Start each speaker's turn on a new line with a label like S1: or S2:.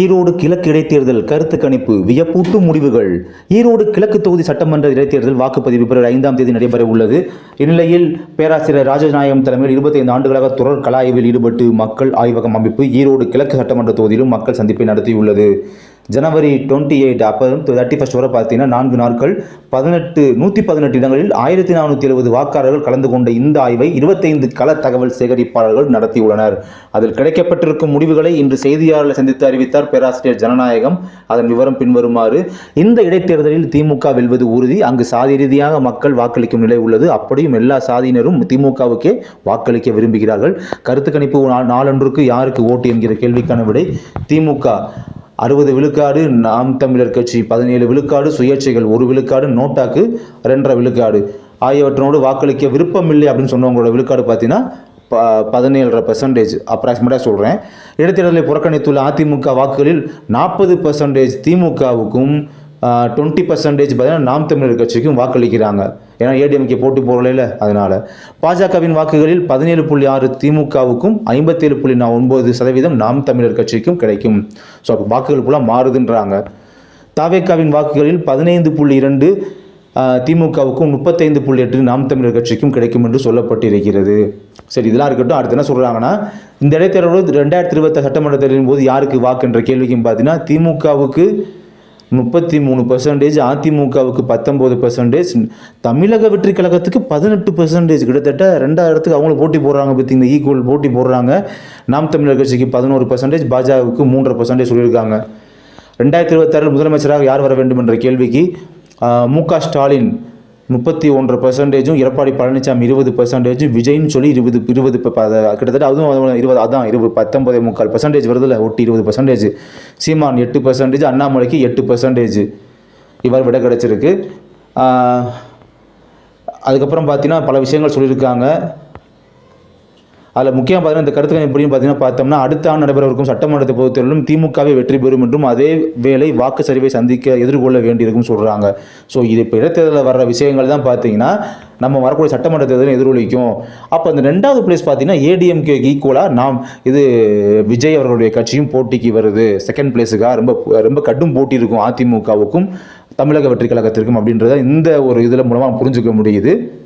S1: ஈரோடு கிழக்கு இடைத்தேர்தல் கருத்து கணிப்பு வியப்பூட்டும் முடிவுகள். ஈரோடு கிழக்கு தொகுதி சட்டமன்ற இடைத்தேர்தல் வாக்குப்பதிவு பிறகு ஐந்தாம் தேதி நடைபெற உள்ளது. இந்நிலையில் பேராசிரியர் ராஜநாயகம் தலைமையில் இருபத்தைந்து ஆண்டுகளாக தொடர் கலாய்வில் ஈடுபட்டு மக்கள் ஆய்வகம் அமைப்பு ஈரோடு கிழக்கு சட்டமன்ற தொகுதியிலும் மக்கள் சந்திப்பை நடத்தியுள்ளது. ஜனவரி டுவெண்ட்டி எயிட் அப்போ தேர்ட்டி ஃபஸ்ட் வரை பார்த்தீங்கன்னா நான்கு நாட்கள் பதினெட்டு நூற்றி பதினெட்டு இடங்களில் ஆயிரத்தி நானூற்றி எழுபது வாக்காளர்கள் கலந்து கொண்ட இந்த ஆய்வை இருபத்தைந்து கள தகவல் சேகரிப்பாளர்கள் நடத்தியுள்ளனர். அதில் கிடைக்கப்பட்டிருக்கும் முடிவுகளை இன்று செய்தியாளர்களை சந்தித்து அறிவித்தார் பேராசிரியர் ஜனநாயகம். அதன் விவரம் பின்வருமாறு இந்த இடைத்தேர்தலில் திமுக வெல்வது உறுதி அங்கு சாதி ரீதியாக மக்கள் வாக்களிக்கும் நிலை உள்ளது. அப்படியும் எல்லா சாதியினரும் திமுகவுக்கே வாக்களிக்க விரும்புகிறார்கள். கருத்து கணிப்பு நாளொன்றுக்கு யாருக்கு ஓட்டு என்கிற கேள்விக்கான விடை திமுக. அறுபது விழுக்காடு நாம் தமிழர் கட்சி பதினேழு விழுக்காடு சுயேட்சைகள் ஒரு விழுக்காடு நோட்டாக்கு ரெண்டரை விழுக்காடு. ஆகியவற்றோடு வாக்களிக்க விருப்பமில்லை அப்படின்னு சொன்னவங்களோட விழுக்காடு பார்த்தீங்கன்னா ப பதினேழரை பெர்சன்டேஜ் அப்ராக்சிமேட்டாக சொல்கிறேன் இடைத்தேர்தலை புறக்கணித்துள்ள அதிமுக வாக்குகளில் நாற்பது பெர்சன்டேஜ் திமுகவுக்கும் டுவெண்ட்டி பர்சன்டேஜ் பார்த்தீங்கன்னா நாம் தமிழர் கட்சிக்கும் வாக்களிக்கிறாங்க. ஏன்னா ஏடிஎம்கே போட்டி போடல அதனால். பாஜகவின் வாக்குகளில் பதினேழு புள்ளி ஆறு திமுகவுக்கும் ஐம்பத்தேழு புள்ளி நான் ஒன்பது சதவீதம் நாம் தமிழர் கட்சிக்கும் கிடைக்கும். ஸோ அப்போ வாக்குகள் ஃபுல்லாக மாறுதுன்றாங்க. தாவேக்காவின் வாக்குகளில் பதினைந்து புள்ளி இரண்டு திமுகவுக்கும் முப்பத்தைந்து புள்ளி எட்டு நாம் தமிழர் கட்சிக்கும் கிடைக்கும் என்று சொல்லப்பட்டிருக்கிறது. சரி இதெல்லாம் இருக்கட்டும். அடுத்து என்ன சொல்கிறாங்கன்னா இந்த இடைத்தேர்தலோடு ரெண்டாயிரத்தி இருபத்தி சட்டமன்ற தேர்தலின் போது யாருக்கு வாக்கு என்ற கேள்விக்கும் பார்த்தீங்கன்னா திமுகவுக்கு முப்பத்தி மூணு பர்சன்டேஜ் அதிமுகவுக்கு பத்தொம்போது பர்சன்டேஜ் தமிழக வெற்றி கழகத்துக்கு பதினெட்டு பர்சன்டேஜ் கிட்டத்தட்ட ரெண்டாயிரத்துக்கு அவங்களும் போட்டி போடுறாங்க பார்த்தீங்கன்னா ஈக்குவல் போட்டி போடுறாங்க. நாம் தமிழர் கட்சிக்கு பதினோரு பர்சன்டேஜ் பாஜகவுக்கு மூன்றரை பர்சன்டேஜ் சொல்லியிருக்காங்க. ரெண்டாயிரத்தி இருபத்தாறில் முதலமைச்சராக யார் வர வேண்டும் என்ற கேள்விக்கு மு க ஸ்டாலின் முப்பத்தி ஒன்றரை பர்சன்டேஜும் எடப்பாடி பழனிசாமி இருபது பர்சன்டேஜும் விஜய்னு சொல்லி இருபது இருபது ப- கிட்டத்தட்ட அதுவும் இருபது அதான் இருபது பத்தொன்பதே முக்கால் பர்சன்டேஜ் வருதுல்ல ஒட்டி இருபது பர்சன்டேஜ் சீமான் எட்டு பர்சன்டேஜ் அண்ணாமலைக்கு எட்டு பர்சன்டேஜ் இவ்வாறு விட கிடச்சிருக்கு. அதுக்கப்புறம் பார்த்தீங்கன்னா பல விஷயங்கள் சொல்லியிருக்காங்க. அதில் முக்கியமாக பார்த்தீங்கன்னா இந்த கருத்துக்கள் எப்படின்னு பார்த்தீங்கன்னா பார்த்தோம்னா அடுத்த ஆண்டு நடைபெறவிருக்கும் சட்டமன்ற பொறுத்தவரையிலும் திமுகவே வெற்றி பெறும் என்றும் அதே வேளை வாக்கு சரிவை சந்திக்க எதிர்கொள்ள வேண்டியிருக்கும் சொல்கிறாங்க ஸோ இது இப்போ இடைத்தேர்தலில் வர்ற விஷயங்கள் தான் பார்த்தீங்கன்னா நம்ம வரக்கூடிய சட்டமன்ற தேர்தலும் எதிரொலிக்கும். அப்போ அந்த ரெண்டாவது பிளேஸ் பார்த்தீங்கன்னா ஏடிஎம்கே ஈக்குவலாக நாம் இது விஜய் அவர்களுடைய கட்சியும் போட்டிக்கு வருது. செகண்ட் பிளேஸுக்காக ரொம்ப ரொம்ப கடும் போட்டி இருக்கும் அதிமுகவுக்கும் தமிழக வெற்றி கழகத்திற்கும் அப்படின்றத இந்த ஒரு இதில் மூலமாக புரிஞ்சுக்க முடியுது.